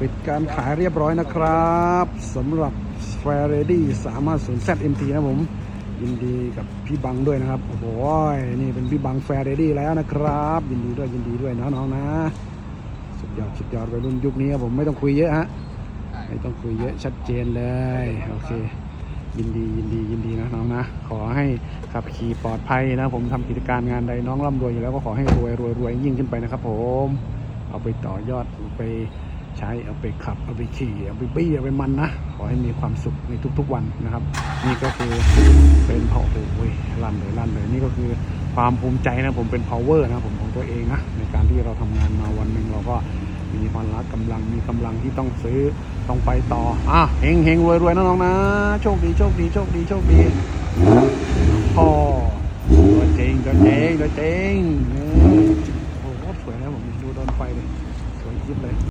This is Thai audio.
ปิดการขายเรียบร้อยนะครับสำหรับ f a r e d y 350 ZMT นะผม ยินดีกับพี่บังด้วยนะครับ โอ้โหนี่เป็นพี่บัง f a r e d y แล้วนะครับ ยินดีด้วยยินดีด้วยนะน้องๆนะ สุดยอดสุดยอดวัยรุ่นยุคนี้ครับผมไม่ต้องคุยเยอะฮะไม่ต้องคุยเยอะชัดเจนเลย โอเค ยินดียินดียินดีนะน้องนะ ขอให้ขับขี่ปลอดภัยนะผมทำกิจการงานใดน้องร่ำรวยอยู่แล้วก็ขอให้รวยรวยรวยยิ่งขึ้นไปนะครับผม เอาไปต่อยอดไป ใช้เอาไปขับเอาไปขี่เอาไปบี้เอาไปมันนะ ขอให้มีความสุขในทุกๆวันนะครับ นี่ก็คือเป็นเผาโอ้ยลั่นเลยลั่นเลยนี่ก็คือความภูมิใจนะผมเป็น power นะผมของตัวเองนะในการที่เราทำงานมาวันหนึ่งเราก็มีพละกำลังมีกำลังที่ต้องซื้อต้องไปต่ออะเฮงเฮงรวยรวยน้องนะโชคดีโชคดีโชคดีโชคดีพ่อตัวจริงตัวจริงตัวจริงโอ้โหสวยนะผมดูโดนไฟเลยสวยยิบเลย